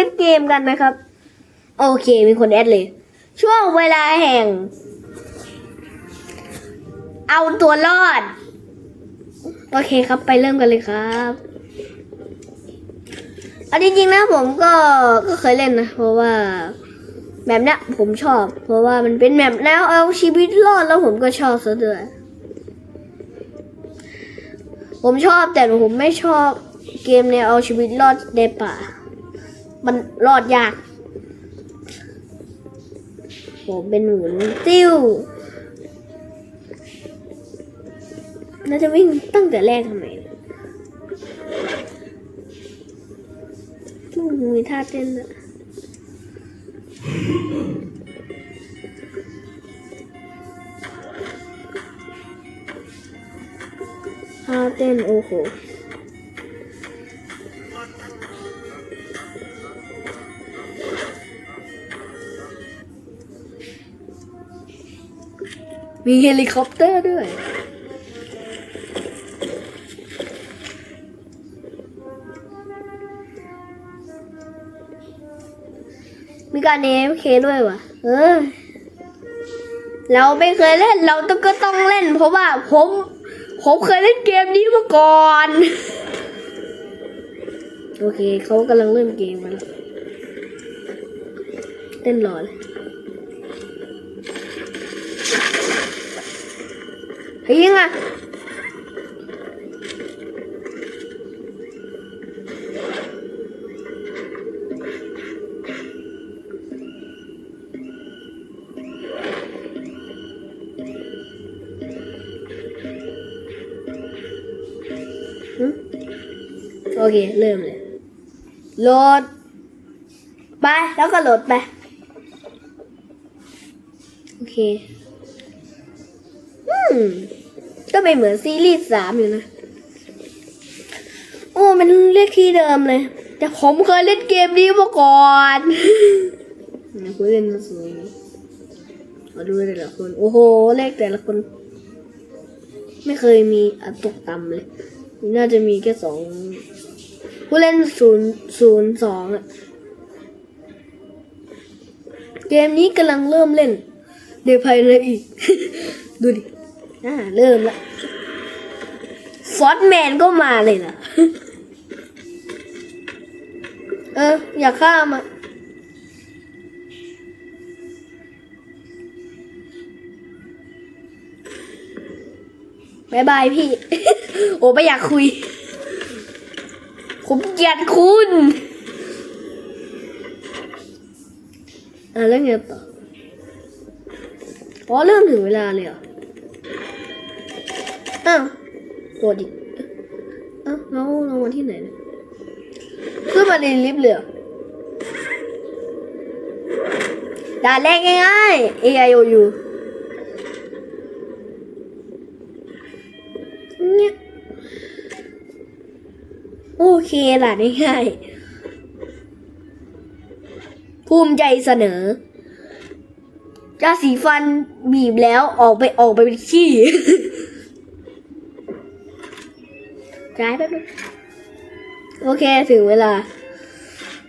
วิตเกมกันนะครับ โอเค มีคนแอดเลย ช่วงเวลาแห่ง เอาตัวรอด โอเคครับไปเริ่มกันเลยครับเอาจริงๆนะผมก็ก็เคยเล่นนะ เพราะว่าแบบนี้ผมชอบ เพราะว่ามันเป็นแบบแนวเอาชีวิตรอดแล้วผมก็ชอบซะด้วยผมชอบแต่ผมไม่ชอบเกมแนวเอาชีวิตรอดในป่า มันรอดยากผมเป็นหมุนติ้วน่าจะวิ่งตั้งแต่แรกทำไมลูกมีท่าเต้นอะท่าเต้นโอ้โห มีเฮลิคอปเตอร์ด้วย มีการเอฟเคด้วยวะเออ เราไม่เคยเล่น เราต้องก็ต้องเล่น เพราะว่าผม ผมเคยเล่นเกมนี้มาก่อน โอเค เขากำลังเริ่มเกมมาแล้วเต้นรอเลยเฮ้ ยยังอะโอเค เริ่มเลยโหลด ไป แล้วก็โหลดไป โอเค อืม ก็ไม่เหมือนซีรีส์สามอยู่นะ โอ้มันเรียกที่เดิมเลย แต่ผมเคยเล่นเกมนี้มาก่อนนะคุณเล่นมาสวยมาดูแต่ละคน โอ้โห เลขแต่ละคน ไม่เคยมีอันตกต่ำเลย น่าจะมีแค่สองผู้เล่นศูนย์ศูนย์สองอะเกมนี้กำลังเริ่มเล่น เดี๋ยวภายในอีก ดูดิ อ่าเริ่มละฟอสแมนก็มาเลยนะเออ อย่าข้ามอะบายบายพี่ โอ้ไม่อยากคุย ผมเกลียดคุณอะแล้วไงต่ออ๋อเริ่มถึงเวลาเลยเหรอ อ้าวกดอีกเอ้าแล้วเรามาที่ไหนเนี่ยขึ้นมาในลิฟต์เลยเหรอด่าแรกง่ายๆ A I O U เนี่ยโอเคล่ะง่ายๆภูมิใจเสนอยาสีฟันบีบแล้วออกไปออกไปเป็นขี้ ย้ายไปบนึงโอเคถึงเวลา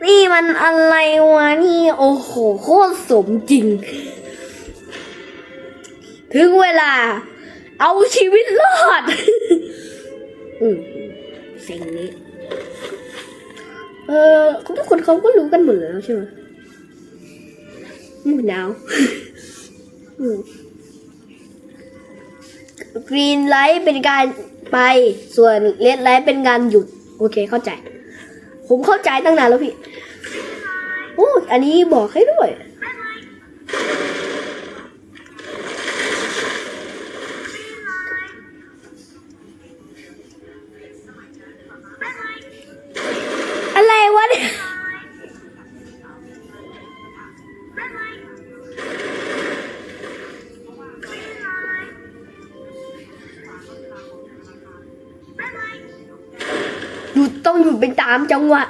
นี่มันอะไรวะนี่ โอ้โหโคตรสมจริง ถึงเวลา เอาชีวิตรอด อืมสิ่งนี้ เออทุกคนเขาก็รู้กันหมดแล้วใช่ไหมมือหนาวกรีนไลท์เป็นการ ไป ส่วนเลดไลท์เป็นการหยุด โอเคเข้าใจ ผมเข้าใจตั้งนานแล้วพี่โอ้อันนี้บอกให้ด้วย ต้องอยู่เป็นตามจังหวะ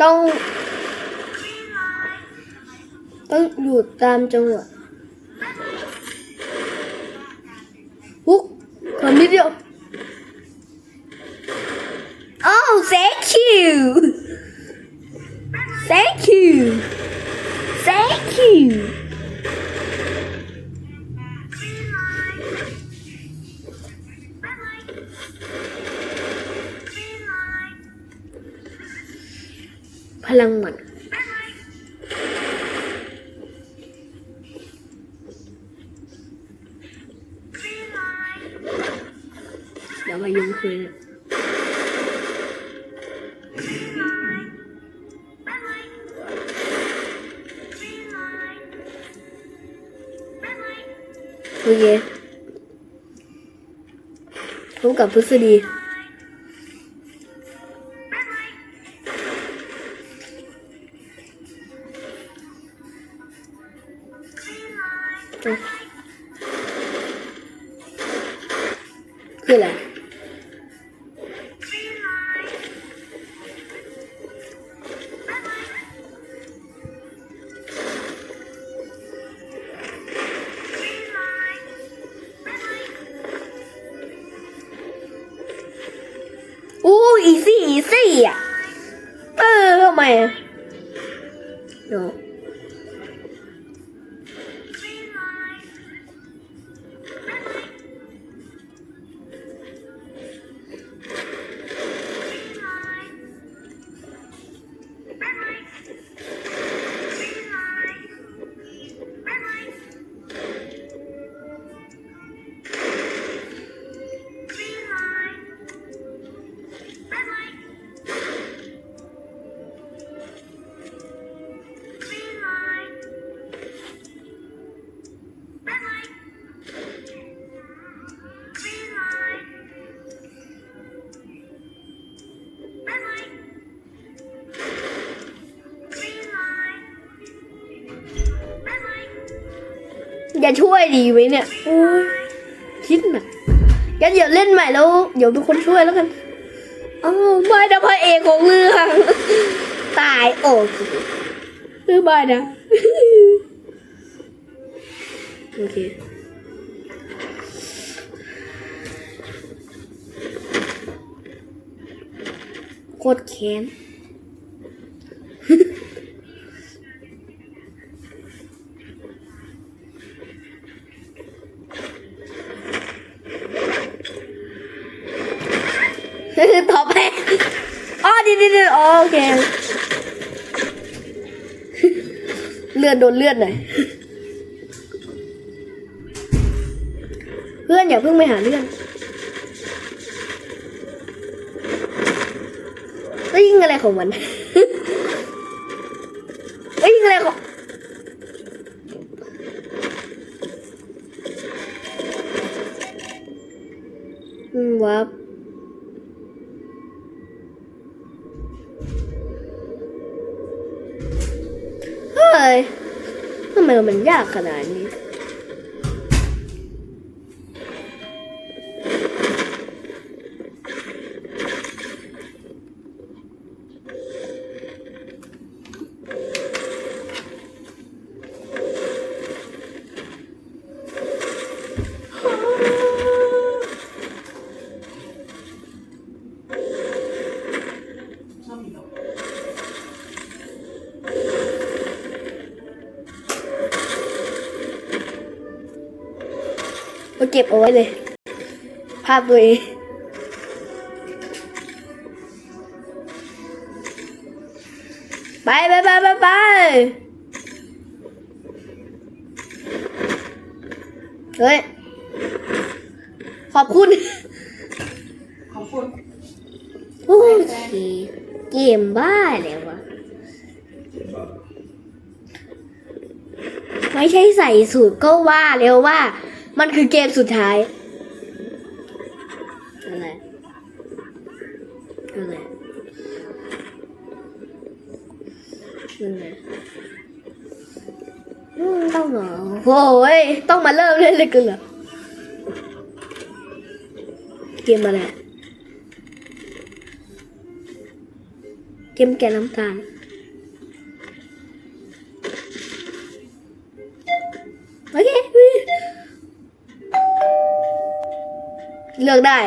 ต้อง ต้องอยู่ตามจังหวะปุ๊บขอนิดเดียวโอ้ thank you thank you thank you พลังหมันเดี๋ยวมายุ่งคุยนโอเคพบกับพฤษฎี อะคืออะไรอู้ อีซี่อีซี่อะช่วยดีไว้เนี่ยคิดหนักงั้นเดี๋ยวเล่นใหม่แล้ว เดี๋ยวเป็นคนช่วยแล้วกันอ้าวไม่นะพระเอกของเรื่องตายโอ้คือไม่นะโอเคโคตรแค้น อไปอ๋อดีดีดีอ๋อโอเค เลือดโดนเลือดหน่อยเพื่อนอย่าเพิ่งไปหาเรื่องเอ้ยยิงอะไรของมัน มมันยากขนาดนี้ มา เก็บเอาไว้เลย ภาพตัวเองไปไปไปไปไปเฮ้ย ขอบคุณ ขอบคุณโอ้ยเกมบ้าแล้ววะไม่ใช่ใส่สูตรก็ว่าแล้วว่า มันคือเกมสุดท้ายอะไรอะไรอะไรอืมต้องเหรอโอ้ยต้องมาเริ่มเล่นเลยกันเหรอเกมอะไรเกมแกน้ำตาลโอเค เลือกได้